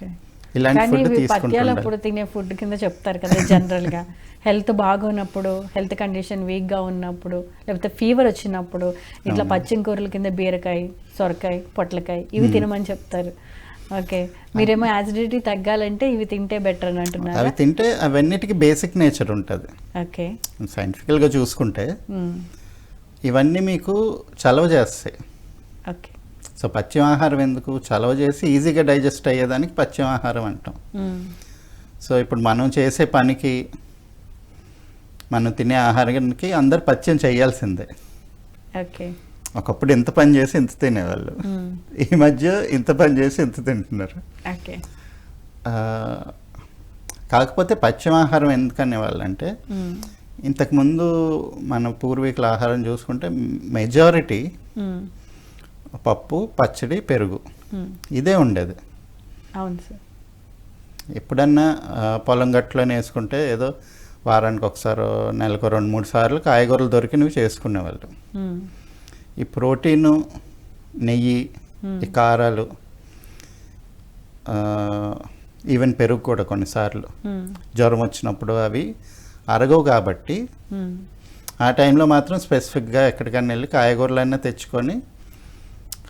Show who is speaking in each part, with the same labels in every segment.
Speaker 1: Okay
Speaker 2: ఇలాంటి food
Speaker 1: పత్యాలప్పుడు తినే food కింద చెప్తారు కదా జనరల్గా హెల్త్ బాగున్నప్పుడు హెల్త్ కండిషన్ వీక్గా ఉన్నప్పుడు లేకపోతే ఫీవర్ వచ్చినప్పుడు ఇట్లా పచ్చిమ కూరల కింద బీరకాయ సొరకాయ పొట్లకాయ ఇవి తినమని చెప్తారు. ఓకే మీరేమో యాసిడిటీ తగ్గాలంటే ఇవి తింటే బెటర్ అని అంటున్నారు?
Speaker 2: అవి తింటే అవన్నిటికీ బేసిక్ నేచర్ ఉంటుంది.
Speaker 1: ఓకే
Speaker 2: సైంటిఫికల్గా చూసుకుంటే. ఇవన్నీ మీకు చలవ చేస్తాయి.
Speaker 1: ఓకే
Speaker 2: సో పచ్యం ఆహారం ఎందుకు చలవ చేసి ఈజీగా డైజెస్ట్ అయ్యేదానికి పచ్యం ఆహారం అంటాం. సో ఇప్పుడు మనం చేసే పనికి మనం తినే ఆహారానికి అందరు పచ్యం చేయాల్సిందే
Speaker 1: ఓకే
Speaker 2: ఒకప్పుడు ఇంత పని చేసి ఇంత తినేవాళ్ళు. ఈ మధ్య ఇంత పని చేసి ఇంత తింటున్నారు కాకపోతే పచ్యం ఆహారం ఎందుకు అనేవాళ్ళు అంటే
Speaker 1: మ్మ్.
Speaker 2: ఇంతకుముందు మన పూర్వీకుల ఆహారం చూసుకుంటే మెజారిటీ. పప్పు పచ్చడి పెరుగు. ఇదే ఉండేది
Speaker 1: అవును సార్
Speaker 2: ఎప్పుడన్నా పొలం గట్లోనే వేసుకుంటే ఏదో వారానికి ఒకసారి నెలకు రెండు మూడు సార్లు కాయగూరలు దొరికినవి చేసుకునేవాళ్ళు. ఈ ప్రోటీను నెయ్యి ఈ కారాలు ఈవెన్ పెరుగు కూడా కొన్నిసార్లు. జ్వరం వచ్చినప్పుడు అవి అరగవు కాబట్టి. ఆ టైంలో మాత్రం స్పెసిఫిక్గా ఎక్కడికైనా వెళ్ళి కాయగూరలైనా తెచ్చుకొని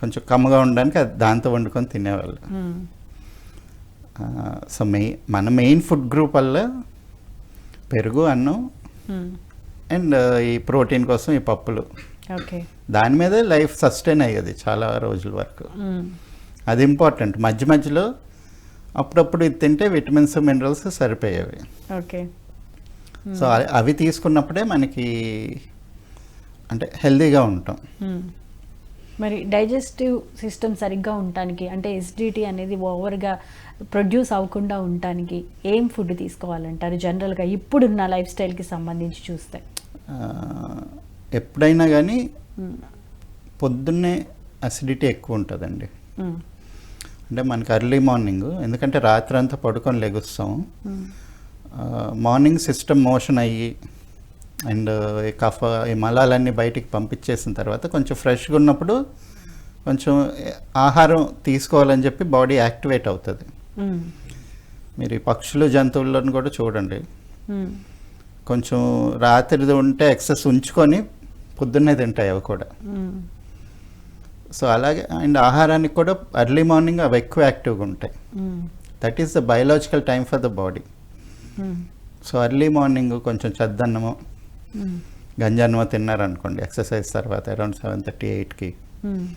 Speaker 2: కొంచెం కమ్మగా ఉండడానికి అది దాంతో వండుకొని తినేవాళ్ళు. సో మెయిన్ మన మెయిన్ ఫుడ్ గ్రూప్ వల్ల పెరుగు అన్నం. అండ్ ఈ ప్రోటీన్ కోసం ఈ పప్పులు.
Speaker 1: ఓకే.
Speaker 2: దాని మీదే లైఫ్ సస్టైన్ అయ్యేది చాలా రోజుల వరకు. అది ఇంపార్టెంట్. మధ్య మధ్యలో అప్పుడప్పుడు ఇది తింటే విటమిన్స్ మినరల్స్ సరిపోయేవి.
Speaker 1: ఓకే.
Speaker 2: సో అవి తీసుకున్నప్పుడే మనకి అంటే హెల్తీగా ఉంటాం.
Speaker 1: మరి డైజెస్టివ్ సిస్టమ్ సరిగ్గా ఉండటానికి అంటే ఎసిడిటీ అనేది ఓవర్గా ప్రొడ్యూస్ అవ్వకుండా ఉండటానికి ఏం ఫుడ్ తీసుకోవాలంటారు జనరల్గా ఇప్పుడున్న లైఫ్ స్టైల్కి సంబంధించి చూస్తే
Speaker 2: ఎప్పుడైనా కానీ. పొద్దున్నే అసిడిటీ ఎక్కువ ఉంటుందండి. అంటే మనకి ఎర్లీ మార్నింగ్ ఎందుకంటే రాత్రి అంతా పడుకొని లెగుస్తాం. మార్నింగ్ సిస్టమ్ మోషన్ అయ్యి అండ్ ఈ కఫ ఈ మలాలన్నీ బయటికి పంపించేసిన తర్వాత కొంచెం ఫ్రెష్గా ఉన్నప్పుడు కొంచెం ఆహారం తీసుకోవాలని చెప్పి బాడీ యాక్టివేట్ అవుతుంది. మీరు ఈ పక్షులు జంతువులను కూడా చూడండి. కొంచెం రాత్రిది ఉంటే ఎక్సెస్ ఉంచుకొని పొద్దున్నే తింటాయి అవి కూడా. సో అలాగే అండ్ ఆహారానికి కూడా ఎర్లీ మార్నింగ్ అవి ఎక్కువ యాక్టివ్గా ఉంటాయి. That is the biological time for the body. So early morning కొంచెం చద్దన్నము గంజాన్నమో తిన్నారనుకోండి ఎక్సర్సైజ్ తర్వాత అరౌండ్ సెవెన్ థర్టీ ఎయిట్కి
Speaker 1: మ్మ్.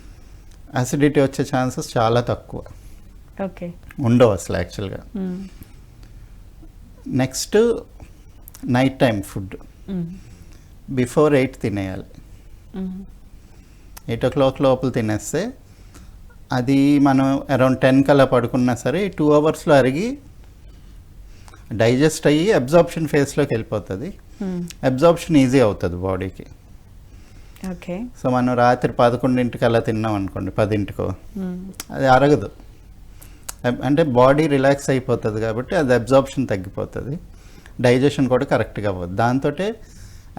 Speaker 2: అసిడిటీ వచ్చే ఛాన్సెస్ చాలా తక్కువ
Speaker 1: ఓకే
Speaker 2: ఉండవు అసలు యాక్చువల్గా. Next night time food. Before eight తినేయాలి. ఎయిట్ ఓ క్లాక్ లోపల తినేస్తే అది మనం అరౌండ్ టెన్ కల్లా పడుకున్నా సరే టూ అవర్స్లో అరిగి డైజెస్ట్ అయ్యి అబ్జార్ప్షన్ ఫేస్లోకి వెళ్ళిపోతుంది. అబ్జార్ప్షన్ ఈజీ అవుతుంది బాడీకి
Speaker 1: ఓకే.
Speaker 2: సో మనం రాత్రి పదకొండింటికల్లా తిన్నాం అనుకోండి పదింటికో.
Speaker 1: మ్మ్.
Speaker 2: అది అరగదు. అంటే బాడీ రిలాక్స్ అయిపోతుంది కాబట్టి అది అబ్జార్ప్షన్ తగ్గిపోతుంది. డైజెషన్ కూడా కరెక్ట్గా అవ్వదు. దాంతో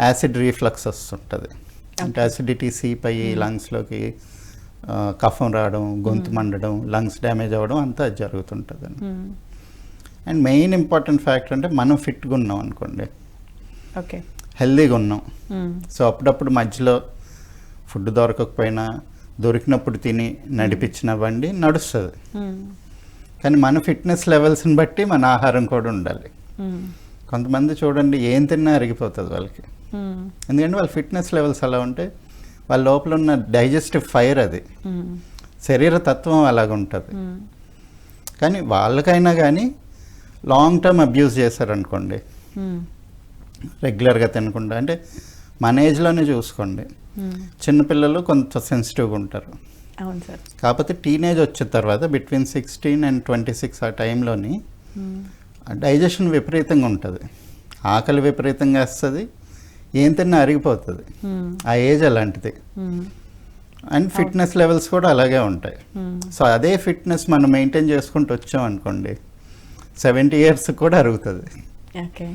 Speaker 2: యాసిడ్ రీఫ్లక్స్ వస్తుంటుంది. అంటే అసిడిటీ సీప్ అయ్యి లంగ్స్లోకి కఫం రావడం గొంతు మండడం లంగ్స్ డ్యామేజ్ అవ్వడం అంతా అది జరుగుతుంటుంది. అండ్ మెయిన్ ఇంపార్టెంట్ ఫ్యాక్టర్ అంటే మనం ఫిట్గా ఉన్నాం అనుకోండి
Speaker 1: ఓకే
Speaker 2: హెల్దీగా ఉన్నాం. సో అప్పుడప్పుడు మధ్యలో ఫుడ్ దొరకకపోయినా దొరికినప్పుడు తిని నడిపించిన బండి నడుస్తుంది. కానీ మన ఫిట్నెస్ లెవెల్స్ని బట్టి మన ఆహారం కూడా ఉండాలి. కొంతమంది చూడండి ఏం తిన్నా అరిగిపోతుంది వాళ్ళకి. ఎందుకంటే వాళ్ళ ఫిట్నెస్ లెవెల్స్ అలా ఉంటే వాళ్ళ లోపల ఉన్న డైజెస్టివ్ ఫైర్ అది. శరీర తత్వం అలాగ ఉంటుంది. కానీ వాళ్ళకైనా కానీ లాంగ్ టర్మ్ అబ్యూస్ చేశారనుకోండి. రెగ్యులర్గా తినకుండా అంటే మన ఏజ్లోనే చూసుకోండి. చిన్నపిల్లలు కొంత సెన్సిటివ్గా ఉంటారు
Speaker 1: అవును సార్
Speaker 2: కాకపోతే టీనేజ్ వచ్చిన తర్వాత between sixteen and twenty six ఆ టైంలోని. డైజెషన్ విపరీతంగా ఉంటుంది ఆకలి విపరీతంగా వస్తుంది ఏం తిన్నా అరిగిపోతుంది. ఆ ఏజ్ అలాంటిది. అండ్ ఫిట్నెస్ లెవెల్స్ కూడా అలాగే ఉంటాయి. సో అదే ఫిట్నెస్ మనం మెయింటైన్ చేసుకుంటూ వచ్చాం అనుకోండి సెవెంటీ ఇయర్స్ కూడా అరుగుతుంది
Speaker 1: ఓకే